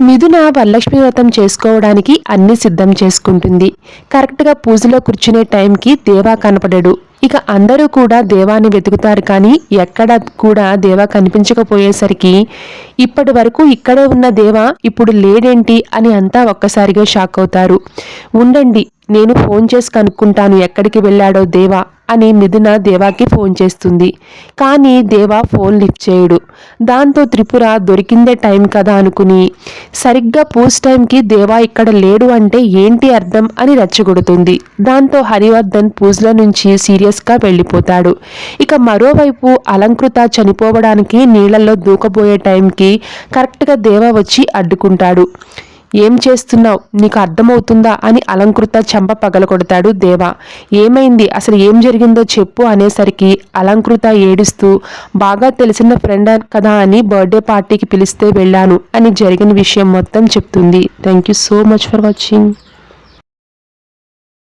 మిథున వరలక్ష్మి వ్రతం చేసుకోవడానికి అన్ని సిద్ధం చేసుకుంటుంది. కరెక్ట్గా పూజలో కూర్చునే టైంకి దేవా కనపడడు. ఇక అందరూ కూడా దేవాన్ని వెతుకుతారు కానీ ఎక్కడ కూడా దేవా కనిపించకపోయేసరికి ఇప్పటి వరకు ఇక్కడే ఉన్న దేవా ఇప్పుడు లేడేంటి అని అంతా ఒక్కసారిగా షాక్ అవుతారు. ఉండండి నేను ఫోన్ చేసి కనుక్కుంటాను ఎక్కడికి వెళ్ళాడో దేవా అని మిథున దేవాకి ఫోన్ చేస్తుంది. కానీ దేవా ఫోన్ లిఫ్ట్ చేయడు. దాంతో త్రిపుర దొరికిందే టైం కదా అనుకుని సరిగ్గా పూజ టైంకి దేవా ఇక్కడ లేడు అంటే ఏంటి అర్థం అని రెచ్చగొడుతుంది. దాంతో హరివర్ధన్ పూజల నుంచి సీరియస్గా వెళ్ళిపోతాడు. ఇక మరోవైపు అలంకృత చనిపోవడానికి నీళ్ళలో దూకబోయే టైంకి కరెక్ట్గా దేవా వచ్చి అడ్డుకుంటాడు. ఏం చేస్తున్నావు? నీకు అర్థమవుతుందా? అని అలంకృత చెంప పగలగొడతాడు దేవా. ఏమైంది? అసలు ఏం జరిగిందో చెప్పు అనేసరికి అలంకృత ఏడుస్తూ బాగా తెలిసిన ఫ్రెండ్ కదా అని బర్త్డే పార్టీకి పిలిస్తే వెళ్ళాను అని జరిగిన విషయం మొత్తం చెప్తుంది. Thank you so much for watching.